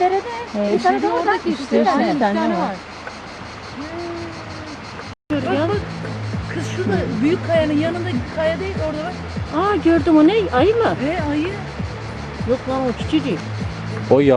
derede. Ee, He, bir tane de orada. oradaki işte, Bir tane, bir tane var. var. Bak bak. Kız şurada büyük kayanın yanında kaya değil orada bak. Aa gördüm o ne? Ayı mı? Ve ayı. Yok lan o küçücük. O ya